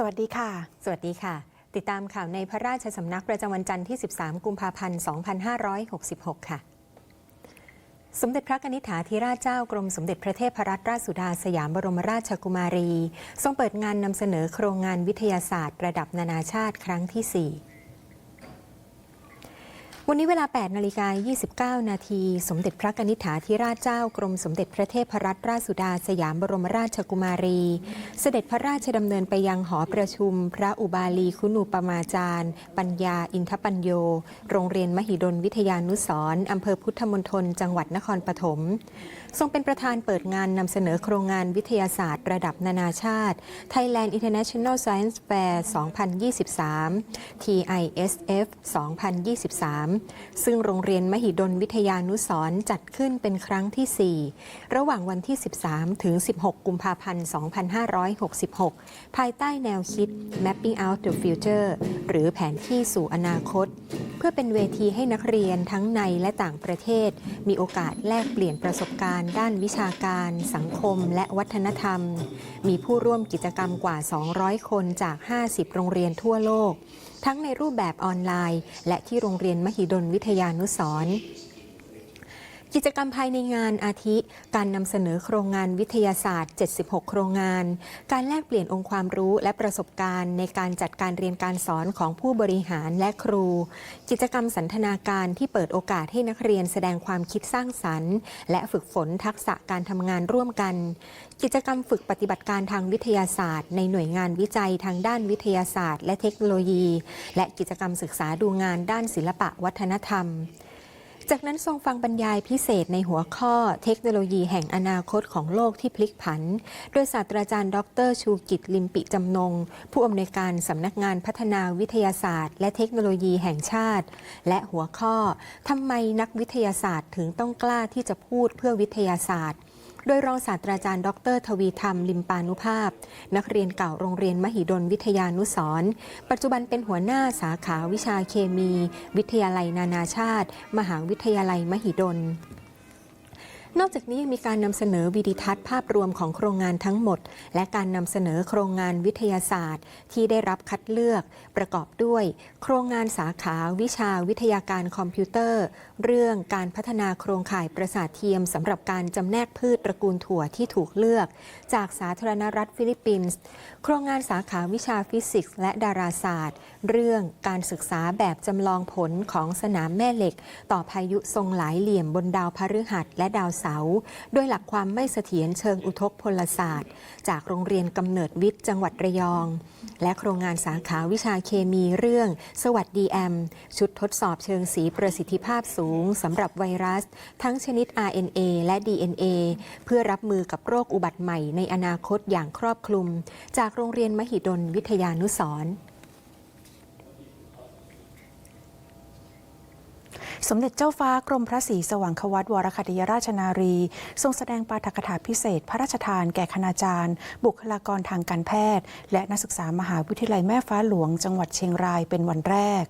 สวัสดีค่ะ สวัสดีค่ะ ติดตามข่าวในพระราชสำนักประจำวันจันทร์ที่ 13 กุมภาพันธ์ 2566 ค่ะ สมเด็จพระนิษฐาธิราชเจ้ากรมสมเด็จพระเทพรัตนราชสุดาสยามบรมราชกุมารี ทรงเปิดงานนำเสนอโครงงานวิทยาศาสตร์ ระดับนานาชาติครั้งที่ 4 วันนี้เวลา 8 นาฬิกา 29 นาที สมเด็จพระกนิษฐาธิราชเจ้ากรมสมเด็จพระเทพรัตนราชสุดาสยามบรมราชกุมารี เสด็จพระราชดำเนินไปยังหอประชุม พระอุบาลีคุณูปมาจารย์ ปัญญาอินทปัญโย โรงเรียนมหิดลวิทยานุสร์อำเภอพุทธมณฑลจังหวัดนครปฐม ทรงเป็นประธานเปิดงานนำเสนอโครงงานวิทยาศาสตร์ ระดับนานาชาติ Thailand International Science Fair 2023 TISF 2023ซึ่งโรงเรียนมหิดลวิทยานุสร์จัดขึ้นเป็นครั้งที่ 4 ระหว่างวันที่ 13 ถึง 16 กุมภาพันธ์ 2566 ภายใต้แนวคิด Mapping out the future หรือแผนที่สู่อนาคต พื่อเป็นเวทีให้นักเรียนทั้งในและต่างประเทศ มีโอกาสแลกเปลี่ยนประสบการณ์ ด้านวิชาการ สังคม และวัฒนธรรม มีผู้ร่วมกิจกรรมกว่า 200 คนจาก 50 โรงเรียนทั่วโลก ทั้งในรูปแบบออนไลน์ และที่โรงเรียนมหิดลวิทยานุสร กิจกรรมภายในงานอาทิ การนำเสนอโครงงานวิทยาศาสตร์ 76 โครงงาน การแลกเปลี่ยนองค์ความรู้และประสบการณ์ ในการจัดการเรียนการสอนของผู้บริหารและครู กิจกรรมสันทนาการที่เปิดโอกาสให้นักเรียนแสดงความคิดสร้างสรรค์ และฝึกฝนทักษะการทำงานร่วมกัน กิจกรรมฝึกปฏิบัติการทางวิทยาศาสตร์ ในหน่วยงานวิจัยทางด้านวิทยาศาสตร์ และเทคโนโลยี และกิจกรรมศึกษาดูงานด้านศิลปะวัฒนธรรม จากนั้นทรงฟังบรรยายพิเศษในหัวข้อเทคโนโลยีแห่งอนาคตของโลกที่พลิกผัน โดยศาสตราจารย์ ดรชูกิจลิมปิจำนง ผู้อำนวยการสำนักงานพัฒนาวิทยาศาสตร์ และเทคโนโลยีแห่งชาติ และหัวข้อทำไมนักวิทยาศาสตร์ถึงต้องกล้าที่จะพูดเพื่อวิทยาศาสตร์ โดยรองศาสตราจารย์ ดร ทวีธรรม ลิมปานุภาพ นักเรียนเก่าโรงเรียนมหิดลวิทยานุสร์ปัจจุบันเป็นหัวหน้าสาขาวิชาเคมี วิทยาลัยนานาชาติ มหาวิทยาลัยมหิดล นอกจากนี้ยังมีการนำเสนอวิดีทัศน์ภาพรวมของโครงงานทั้งหมด และการนำเสนอโครงงานวิทยาศาสตร์ ที่ได้รับคัดเลือก ประกอบด้วย โครงงานสาขาวิชาวิทยาการคอมพิวเตอร์ เรื่องการพัฒนาโครงข่ายประสาทเทียมสำหรับการจำแนกพืชตระกูลถั่วที่ถูกเลือก จากสาธารณรัฐฟิลิปปินส์โครงงานสาขาวิชาฟิสิกส์และดาราศาสตร์ เรื่องการศึกษาแบบจำลองผลของสนามแม่เหล็ก ต่อพายุทรงหลายเหลี่ยมบนดาวพฤหัสและดาวเสาร์โดยหลักความไม่เสถียรเชิงอุทกพลศาสตร์ จากโรงเรียนกำเนิดวิทย์จังหวัดระยอง และโครงงานสาขาวิชาเคมีเรื่อง สวัสดีแอม ชุดทดสอบเชิงสีประสิทธิภาพสูงสำหรับไวรัส ทั้งชนิด RNA และ DNA เพื่อรับมือกับโรคอุบัติใหม่ในอนาคตอย่างครอบคลุม จากโรงเรียนมหิดลวิทยานุสร สมเด็จเจ้าฟ้ากรมพระศรีสว่างควัตวรคติยราชนารี ทรงแสดงปาฐกถาพิเศษ พระราชทานแก่คณาจารย์ บุคลากรทางการแพทย์ และนักศึกษามหาวิทยาลัยแม่ฟ้าหลวง จังหวัดเชียงรายเป็นวันแรก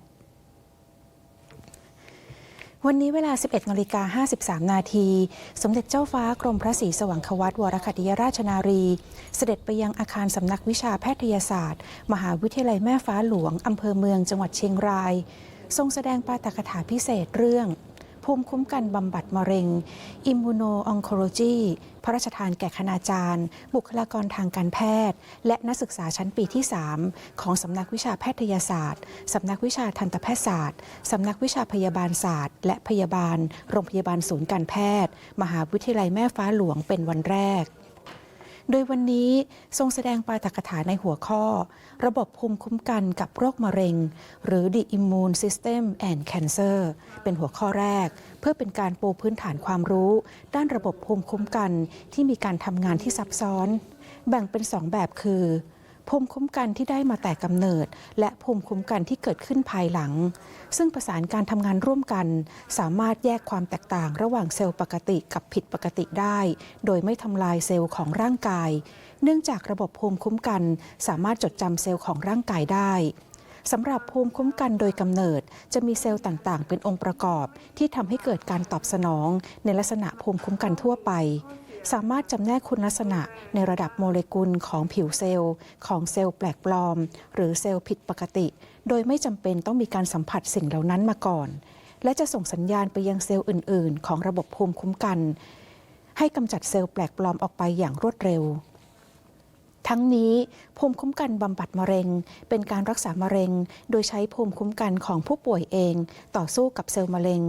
วันนี้เวลา 11นาฬิกา53 นาที สมเด็จเจ้าฟ้ากรมพระศรีสว่างควัตวรคติยราชนารี เสด็จไปยังอาคารสำนักวิชาแพทยศาสตร์ มหาวิทยาลัยแม่ฟ้าหลวง อำเภอเมืองจังหวัดเชียงราย ทรงแสดงปาฐกถาพิเศษเรื่อง ภูมิคุ้มกันบำบัดมะเร็ง อิมมูโนอองโคโลจีพระราชทานแก่คณาจารย์ บุคลากรทางการแพทย์ และนักศึกษาชั้นปีที่ 3 ของสำนักวิชาแพทยศาสตร์ สำนักวิชาทันตแพทยศาสตร์สำนักวิชาพยาบาลศาสตร์ และพยาบาล โรงพยาบาลศูนย์การแพทย์ มหาวิทยาลัยแม่ฟ้าหลวงเป็นวันแรก โดยวันนี้ทรงแสดงปาฐกถาในหัวข้อ ระบบภูมิคุ้มกันกับโรคมะเร็ง หรือ The Immune System and Cancer เป็นหัวข้อแรก เพื่อเป็นการปูพื้นฐานความรู้ ด้านระบบภูมิคุ้มกันที่มีการทำงานที่ซับซ้อน แบ่งเป็นสองแบบคือ ภูมิคุ้มกันที่ได้มาแต่กำเนิด และภูมิคุ้มกันที่เกิดขึ้นภายหลัง ซึ่งประสานการทำงานร่วมกัน สามารถแยกความแตกต่างระหว่างเซลล์ปกติกับผิดปกติได้ โดยไม่ทำลายเซลล์ของร่างกาย เนื่องจากระบบภูมิคุ้มกัน สามารถจดจำเซลล์ของร่างกายได้สำหรับภูมิคุ้มกันโดยกำเนิด จะมีเซลล์ต่างๆ เป็นองค์ประกอบ ที่ทำให้เกิดการตอบสนอง ในลักษณะภูมิคุ้มกันทั่วไป สามารถจำแนกคุณลักษณะในระดับโมเลกุลของผิวเซลล์ ของเซลล์แปลกปลอม หรือเซลล์ผิดปกติ โดยไม่จำเป็นต้องมีการสัมผัสสิ่งเหล่านั้นมาก่อน และจะส่งสัญญาณไปยังเซลล์อื่น ๆ ของระบบภูมิคุ้มกัน ให้กำจัดเซลล์แปลกปลอมออกไปอย่างรวดเร็วทั้งนี้ภูมิคุ้มกันบำบัดมะเร็ง เป็นการรักษามะเร็ง โดยใช้ภูมิคุ้มกันของผู้ป่วยเอง ต่อสู้กับเซลล์มะเร็ง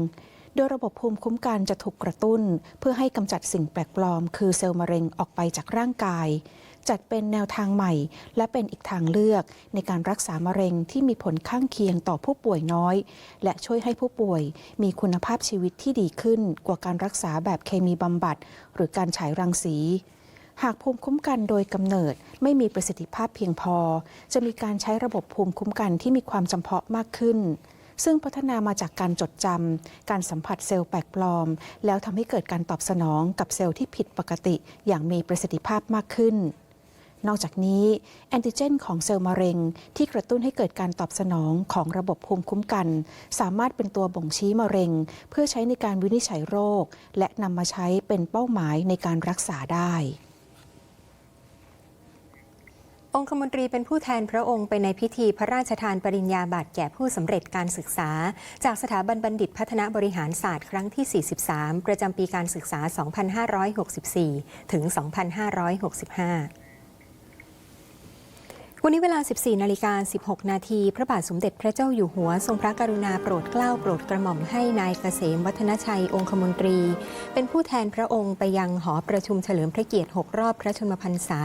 โดยระบบภูมิคุ้มกันจะถูกกระตุ้น เพื่อให้กำจัดสิ่งแปลกปลอม คือเซลล์มะเร็งออกไปจากร่างกาย จัดเป็นแนวทางใหม่ และเป็นอีกทางเลือกในการรักษามะเร็งที่มีผลข้างเคียงต่อผู้ป่วยน้อย และช่วยให้ผู้ป่วยมีคุณภาพชีวิตที่ดีขึ้นกว่าการรักษาแบบเคมีบำบัด หรือการฉายรังสีหากภูมิคุ้มกันโดยกำเนิดไม่มีประสิทธิภาพเพียงพอ จะมีการใช้ระบบภูมิคุ้มกันที่มีความจำเพาะมากขึ้น ซึ่งพัฒนามาจากการจดจำการสัมผัสเซลล์แปลกปลอม แล้วทำให้เกิดการตอบสนองกับเซลล์ที่ผิดปกติ อย่างมีประสิทธิภาพมากขึ้นนอกจากนี้ แอนติเจนของเซลล์มะเร็ง ที่กระตุ้นให้เกิดการตอบสนองของระบบภูมิคุ้มกัน สามารถเป็นตัวบ่งชี้มะเร็ง เพื่อใช้ในการวินิจฉัยโรค และนำมาใช้เป็นเป้าหมายในการรักษาได้ องคมนตรีเป็นผู้แทนพระองค์ไปในพิธีพระราชทานปริญญาบัตรแก่ผู้สำเร็จการศึกษา จากสถาบันบัณฑิตพัฒนาบริหารศาสตร์ครั้งที่ 43 ประจำปีการศึกษา 2564 ถึง 2565 วันนี้เวลา 14 นาฬิกา 16 นาที พระบาทสมเด็จพระเจ้าอยู่หัว ทรงพระกรุณาโปรดเกล้าโปรดกระหม่อมให้นายเกษมวัฒนชัยองคมนตรี เป็นผู้แทนพระองค์ไปยังหอประชุมเฉลิมพระเกียรติ 6 รอบพระชนมพรรษา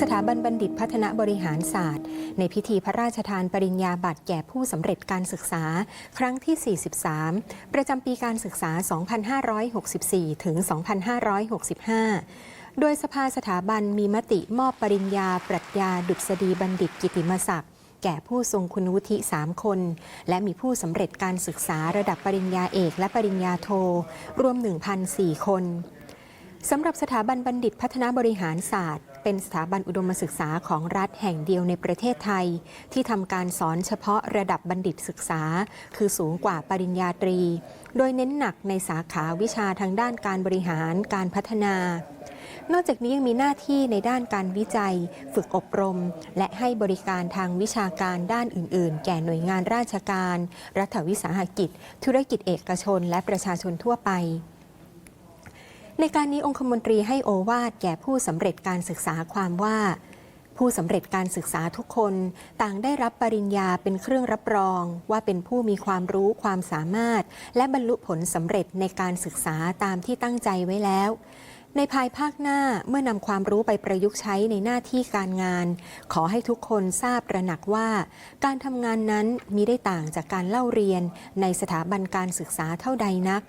สถาบันบัณฑิตพัฒนาบริหารศาสตร์ ในพิธีพระราชทานปริญญาบัตรแก่ผู้สำเร็จการศึกษา ครั้งที่ 43 ประจำปีการศึกษา 2564 ถึง 2565 โดยสภาสถาบันมีมติมอบปริญญา ปรัชญา ดุษฎีบัณฑิตกิติมศักดิ์แก่ผู้ทรงคุณวุฒิ 3 คน และมีผู้สำเร็จการศึกษาระดับปริญญาเอกและปริญญาโท รวม 1,004 คนสำหรับสถาบันบัณฑิตพัฒนาบริหารศาสตร์ เป็นสถาบันอุดมศึกษาของรัฐแห่งเดียวในประเทศไทย ที่ทำการสอนเฉพาะระดับบัณฑิตศึกษา คือสูงกว่าปริญญาตรี โดยเน้นหนักในสาขาวิชาทางด้านการบริหารการพัฒนานอกจากนี้ยังมีหน้าที่ในด้านการวิจัย ฝึกอบรม และให้บริการทางวิชาการด้านอื่น ๆ แก่หน่วยงานราชการ รัฐวิสาหกิจ ธุรกิจเอกชน และประชาชนทั่วไป ในการนี้องคมนตรีให้โอวาทแก่ผู้สำเร็จการศึกษาความว่า ผู้สำเร็จการศึกษาทุกคน ต่างได้รับปริญญาเป็นเครื่องรับรอง ว่าเป็นผู้มีความรู้ความสามารถ และบรรลุผลสำเร็จในการศึกษาตามที่ตั้งใจไว้แล้วในภายภาคหน้าเมื่อนำความรู้ไปประยุกต์ใช้ในหน้าที่การงาน ขอให้ทุกคนทราบระหนักว่า การทำงานนั้นมีได้ต่างจากการเล่าเรียนในสถาบันการศึกษาเท่าใดนัก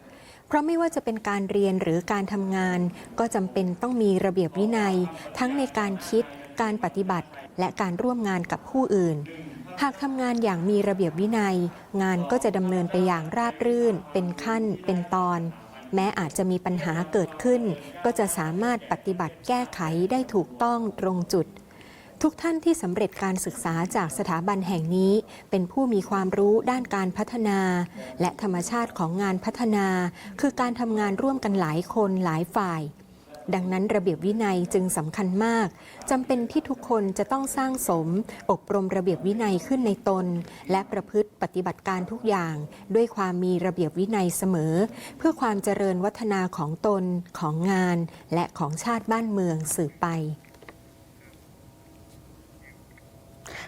เพราะไม่ว่าจะเป็นการเรียนหรือการทำงาน ก็จำเป็นต้องมีระเบียบวินัย ทั้งในการคิด การปฏิบัติ และการร่วมงานกับผู้อื่น หากทำงานอย่างมีระเบียบวินัย งานก็จะดำเนินไปอย่างราบรื่น เป็นขั้น เป็นตอน แม้อาจจะมีปัญหาเกิดขึ้น ก็จะสามารถปฏิบัติแก้ไขได้ถูกต้องตรงจุด ทุกท่านที่สำเร็จการศึกษาจากสถาบันแห่งนี้ เป็นผู้มีความรู้ด้านการพัฒนา และธรรมชาติของงานพัฒนา คือการทำงานร่วมกันหลายคนหลายฝ่าย ดังนั้นระเบียบวินัยจึงสำคัญมากจำเป็นที่ทุกคนจะต้องสร้างสม อบรมระเบียบวินัยขึ้นในตน และประพฤติปฏิบัติการทุกอย่าง ด้วยความมีระเบียบวินัยเสมอ เพื่อความเจริญวัฒนาของตนของงาน และของชาติบ้านเมืองสืบไป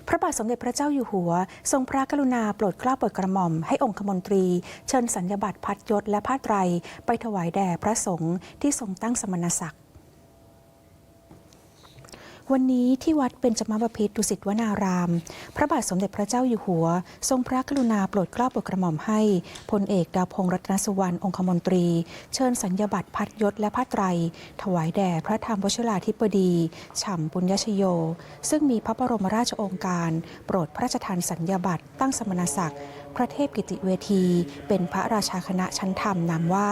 พระบาทสมเด็จพระเจ้าอยู่หัว ทรงพระกรุณาโปรดเกล้าโปรดกระหม่อมให้องคมนตรี เชิญสัญญบัตรพัดยศและผ้าไตรไปถวายแด่พระสงฆ์ที่ทรงตั้งสมณศักดิ์ วันนี้ที่วัดเบญจมบพิตรดุสิตวนาราม พระบาทสมเด็จพระเจ้าอยู่หัว ทรงพระกรุณาโปรดเกล้าโปรดกระหม่อมให้พลเอกดาวพงษ์รัตนสุวรรณองคมนตรี เชิญสัญญบัตรพัดยศและผ้าไตร ถวายแด่พระธรรมวชิราธิบดีฉ่ำปุญญชโย ซึ่งมีพระบรมราชโองการ โปรดพระราชทานสัญญบัตรตั้งสมณศักดิ์ พระเทพกิติเวที เป็นพระราชาคณะชั้นธรรมนามว่า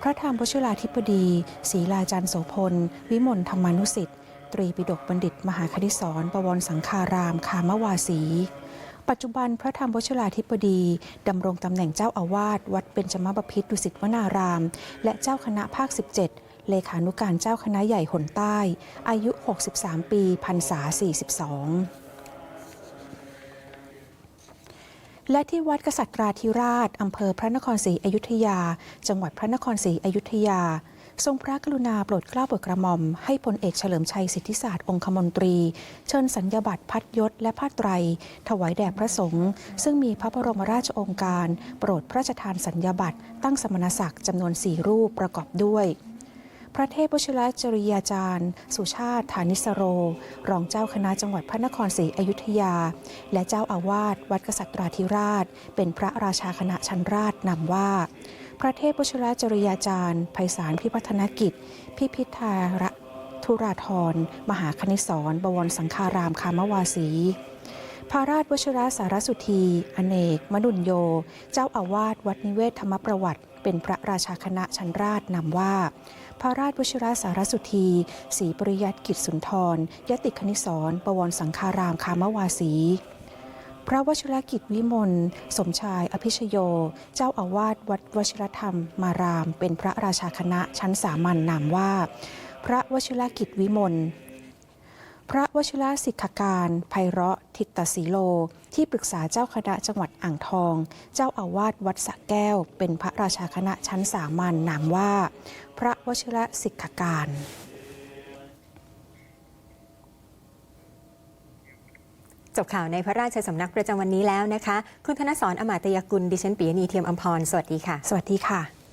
พระธรรมวชิราธิบดีศรีลาจันโสพล วิมลธรรมานุสิทธิ ตรีปิฎกบัณฑิต มหาคณิสรบวรสังฆารามคามวาสี ปัจจุบันพระธรรมวชิราธิบดี ดำรงตำแหน่งเจ้าอาวาส วัดเบญจมบพิตรดุสิตวนาราม และเจ้าคณะภาค 17 เลขานุการเจ้าคณะใหญ่หนใต้ อายุ 63 ปีพรรษา 42และที่วัดกษัตราธิราช อำเภอพระนครศรีอยุธยา จังหวัดพระนครศรีอยุธยา ทรงพระกรุณาโปรดเกล้าโปรดกระหม่อม ให้พลเอกเฉลิมชัยสิทธิศาสตร์องคมนตรี เชิญสัญญาบัตรพัดยศและผ้าไตร ถวายแด่พระสงฆ์ซึ่งมีพระบรมราชองค์การ โปรดพระราชทานสัญญาบัตรตั้งสมณศักดิ์จำนวนสี่รูปประกอบด้วยพระเทพวชิรจริยาจารย์ สุชาติฐานิสโร รองเจ้าคณะจังหวัดพระนครศรีอยุธยา และเจ้าอาวาสวัดกษัตราธิราช เป็นพระราชาคณะชั้นราชนำว่า พระเทพวชิรจริยาจารย์ไพศาลพิพัฒนกิจ พิพิธาระธุราธร มหาคณิสรบวรสังฆารามคามวาสีพระราชวชิรสารสุธี อเนก มนุนโย เจ้าอาวาสวัดนิเวศธรรมประวัติ เป็นพระราชาคณะชั้นราชนำว่า พระราชวชิรสารสุธีศรีปริยัติกิจสุนทร ยติคณิสรบวรสังฆารามคามวาสี พระวชิรกิจวิมลสมชายอภิชโย เจ้าอาวาสวัดวชิรธรรมมาราม เป็นพระราชาคณะชั้นสามัญนามว่า พระวชิรกิจวิมลพระวชิรสิกขการไพเราะทิตตสีโล ที่ปรึกษาเจ้าคณะจังหวัดอ่างทอง เจ้าอาวาสวัดสระแก้ว เป็นพระราชาคณะชั้นสามัญนามว่า พระวชิรสิกขการ จบข่าวในพระราชสำนักประจำวันนี้แล้วนะคะ คุณธนสรอมาตยกุล ดิฉันปียนีเทียมอัมพร สวัสดีค่ะ สวัสดีค่ะ